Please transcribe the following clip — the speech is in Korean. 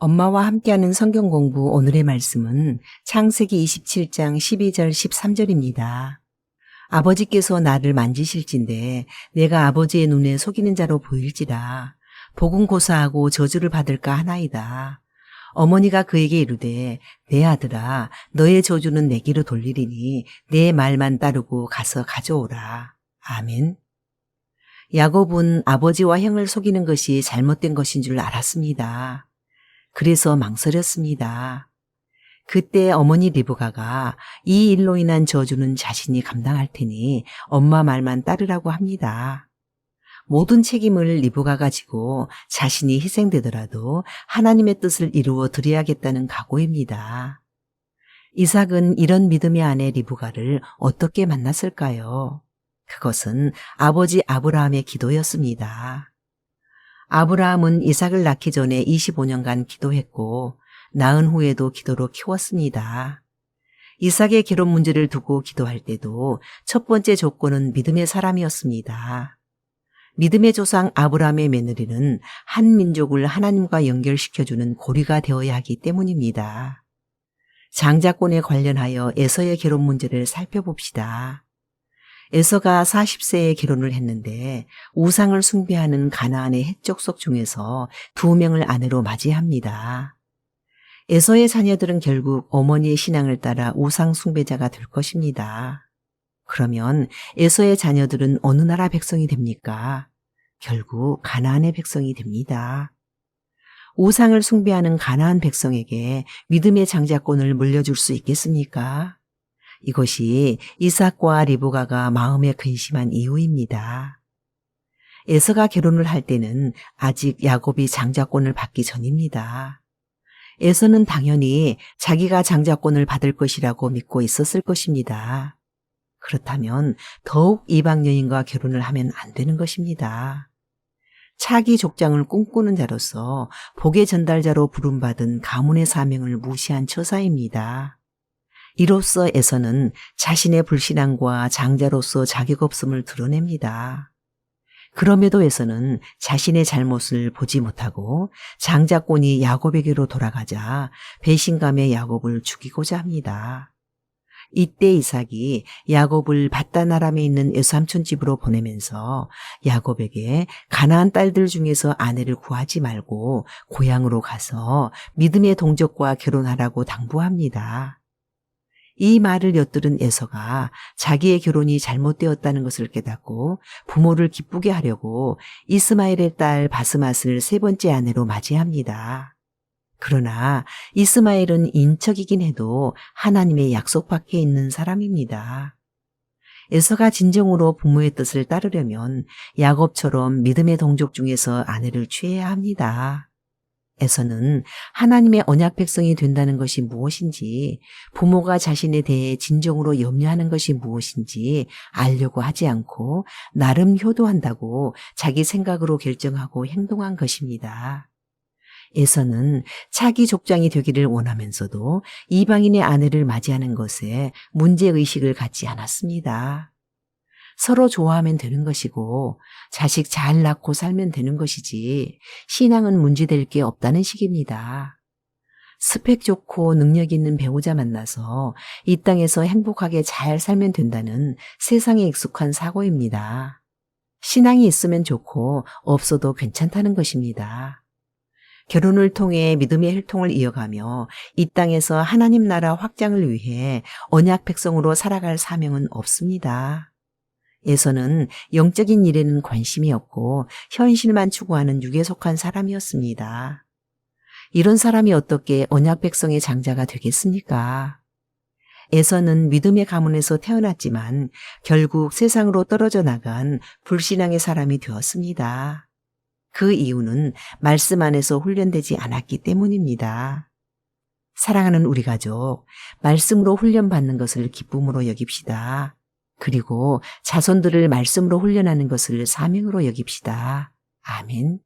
엄마와 함께하는 성경 공부 오늘의 말씀은 창세기 27장 12절 13절입니다. 아버지께서 나를 만지실진데 내가 아버지의 눈에 속이는 자로 보일지라 복은 고사하고 저주를 받을까 하나이다. 어머니가 그에게 이르되 내 아들아 너의 저주는 내게로 돌리리니 내 말만 따르고 가서 가져오라. 아멘. 야곱은 아버지와 형을 속이는 것이 잘못된 것인 줄 알았습니다. 그래서 망설였습니다. 그때 어머니 리브가가 이 일로 인한 저주는 자신이 감당할 테니 엄마 말만 따르라고 합니다. 모든 책임을 리브가가 지고 자신이 희생되더라도 하나님의 뜻을 이루어 드려야겠다는 각오입니다. 이삭은 이런 믿음의 아내 리브가를 어떻게 만났을까요? 그것은 아버지 아브라함의 기도였습니다. 아브라함은 이삭을 낳기 전에 25년간 기도했고 낳은 후에도 기도로 키웠습니다. 이삭의 결혼 문제를 두고 기도할 때도 첫 번째 조건은 믿음의 사람이었습니다. 믿음의 조상 아브라함의 며느리는 한 민족을 하나님과 연결시켜주는 고리가 되어야 하기 때문입니다. 장자권에 관련하여 에서의 결혼 문제를 살펴봅시다. 에서가 40세에 결혼을 했는데 우상을 숭배하는 가나안의 해족속 중에서 두 명을 아내로 맞이합니다. 에서의 자녀들은 결국 어머니의 신앙을 따라 우상 숭배자가 될 것입니다. 그러면 에서의 자녀들은 어느 나라 백성이 됩니까? 결국 가나안의 백성이 됩니다. 우상을 숭배하는 가나안 백성에게 믿음의 장자권을 물려줄 수 있겠습니까? 이것이 이삭과 리브가가 마음에 근심한 이유입니다. 에서가 결혼을 할 때는 아직 야곱이 장자권을 받기 전입니다. 에서는 당연히 자기가 장자권을 받을 것이라고 믿고 있었을 것입니다. 그렇다면 더욱 이방 여인과 결혼을 하면 안 되는 것입니다. 차기 족장을 꿈꾸는 자로서 복의 전달자로 부름받은 가문의 사명을 무시한 처사입니다. 이로써 에서는 자신의 불신앙과 장자로서 자격 없음을 드러냅니다. 그럼에도 에서는 자신의 잘못을 보지 못하고 장자권이 야곱에게로 돌아가자 배신감에 야곱을 죽이고자 합니다. 이때 이삭이 야곱을 바다나람에 있는 외삼촌 집으로 보내면서 야곱에게 가나안 딸들 중에서 아내를 구하지 말고 고향으로 가서 믿음의 동족과 결혼하라고 당부합니다. 이 말을 엿들은 에서가 자기의 결혼이 잘못되었다는 것을 깨닫고 부모를 기쁘게 하려고 이스마엘의 딸 바스맛을 세 번째 아내로 맞이합니다. 그러나 이스마엘은 인척이긴 해도 하나님의 약속 밖에 있는 사람입니다. 에서가 진정으로 부모의 뜻을 따르려면 야곱처럼 믿음의 동족 중에서 아내를 취해야 합니다. 에서는 하나님의 언약 백성이 된다는 것이 무엇인지, 부모가 자신에 대해 진정으로 염려하는 것이 무엇인지 알려고 하지 않고 나름 효도한다고 자기 생각으로 결정하고 행동한 것입니다. 에서는 차기 족장이 되기를 원하면서도 이방인의 아내를 맞이하는 것에 문제의식을 갖지 않았습니다. 서로 좋아하면 되는 것이고 자식 잘 낳고 살면 되는 것이지 신앙은 문제될 게 없다는 식입니다. 스펙 좋고 능력 있는 배우자 만나서 이 땅에서 행복하게 잘 살면 된다는 세상에 익숙한 사고입니다. 신앙이 있으면 좋고 없어도 괜찮다는 것입니다. 결혼을 통해 믿음의 혈통을 이어가며 이 땅에서 하나님 나라 확장을 위해 언약 백성으로 살아갈 사명은 없습니다. 에서는 영적인 일에는 관심이 없고 현실만 추구하는 육에 속한 사람이었습니다. 이런 사람이 어떻게 언약 백성의 장자가 되겠습니까? 에서는 믿음의 가문에서 태어났지만 결국 세상으로 떨어져 나간 불신앙의 사람이 되었습니다. 그 이유는 말씀 안에서 훈련되지 않았기 때문입니다. 사랑하는 우리 가족, 말씀으로 훈련받는 것을 기쁨으로 여깁시다. 그리고 자손들을 말씀으로 훈련하는 것을 사명으로 여깁시다. 아멘.